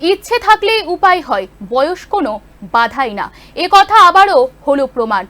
ইচ্ছে থাকলেই উপায় হয় বয়স কোনো বাধাই না। এ কথা আবারও হলো প্রমাণ।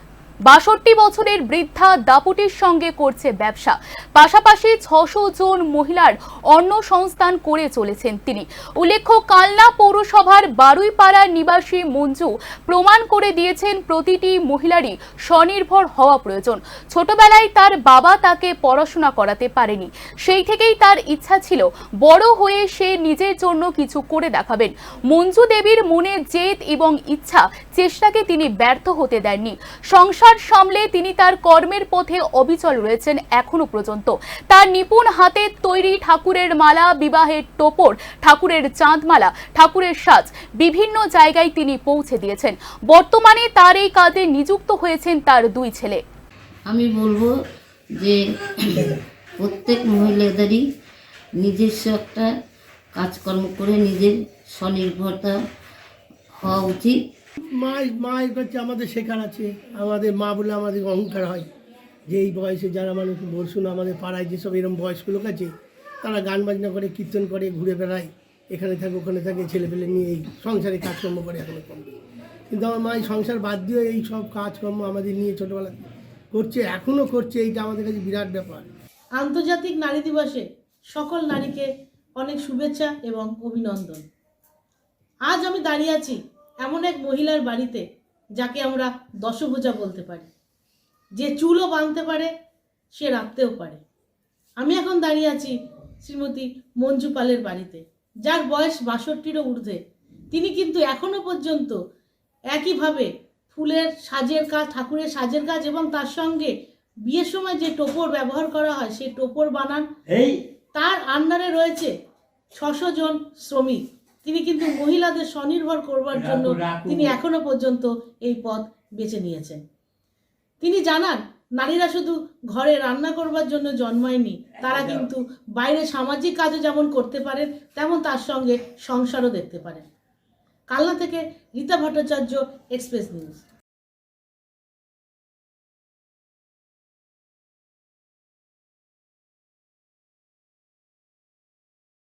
বাষট্টি বছরের বৃদ্ধা দাপুটির সঙ্গে করছে ব্যবসা। পাশাপাশি ছশো জন মহিলার অন্ন সংস্থান করে চলেছেন তিনি। উল্লেখ্য, কালনা পৌরসভার বারুইপাড়ার নিবাসী মঞ্জু প্রমাণ করে দিয়েছেন প্রতিটি মহিলারই স্বনির্ভর হওয়া প্রয়োজন। ছোটবেলায় তার বাবা তাকে পড়াশোনা করাতে পারেনি। সেই থেকেই তার ইচ্ছা ছিল, বড় হয়ে সে নিজের জন্য কিছু করে দেখাবেন। মঞ্জু দেবীর মনে জেদ এবং ইচ্ছা চেষ্টাকে তিনি ব্যর্থ হতে দেননি। সংসার সামলে তিনি তার কর্মের পথে অবিচল রয়েছেন এখনও পর্যন্ত। তার নিপুণ হাতে তৈরি ঠাকুরের মালা, বিবাহের টোপর, ঠাকুরের চাঁদমালা, ঠাকুরের সাজ বিভিন্ন জায়গায় তিনি পৌঁছে দিয়েছেন। বর্তমানে তার এই কাজে নিযুক্ত হয়েছেন তার দুই ছেলে। আমি বলব যে প্রত্যেক মহিলাদেরই নিজস্ব একটা কাজকর্ম করে নিজের স্বনির্ভরতা হওয়া উচিত। মাই মায়ের কাছে আমাদের শেখার আছে। আমাদের মা বলে আমাদের অহংকার হয়। যে এই বয়সে যারা মানুষ বলশুন, আমাদের পাড়ায় যেসব এরকম বয়স্ক লোক আছে, তারা গান বাজনা করে, কীর্তন করে, ঘুরে বেড়ায়, এখানে থাকে, ওখানে থাকে, ছেলেপেলে নিয়ে এই সংসারে কাজকর্ম করে এখনও কিন্তু আমার মা এই সংসার বাদ দিয়ে এই সব কাজকর্ম আমাদের নিয়ে ছোটোবেলা করছে এখনও করছে, এইটা আমাদের কাছে বিরাট ব্যাপার। আন্তর্জাতিক নারী দিবসে সকল নারীকে অনেক শুভেচ্ছা এবং অভিনন্দন। আজ আমি দাঁড়িয়ে আছি এমন এক মহিলার বাড়িতে যাকে আমরা দশভুজা বলতে পারি। যে চুলও বাঁধতে পারে সে রাখতেও পারে। আমি এখন দাঁড়িয়ে আছি শ্রীমতী মঞ্জু পালের বাড়িতে। যার বয়স বাষট্টিরও ঊর্ধ্বে। তিনি কিন্তু এখনও পর্যন্ত একইভাবে ফুলের সাজের কাজ ঠাকুরের সাজের কাজ এবং তার সঙ্গে বিয়ের সময় যে টোপর ব্যবহার করা হয় সেই টোপর বানান। তার আন্ডারে রয়েছে ছশো জন শ্রমিক। তিনি কিন্তু মহিলাদের স্বনির্ভর করবার জন্য তিনি এখনও পর্যন্ত এই পথ বেছে নিয়েছেন। তিনি জানান নারীরা শুধু ঘরে রান্না করবার জন্য জন্মায়নি তারা কিন্তু বাইরে সামাজিক কাজও যেমন করতে পারেন তেমন তার সঙ্গে সংসারও দেখতে পারেন। কালনা থেকে রীতা ভট্টাচার্য এক্সপ্রেস নিউজ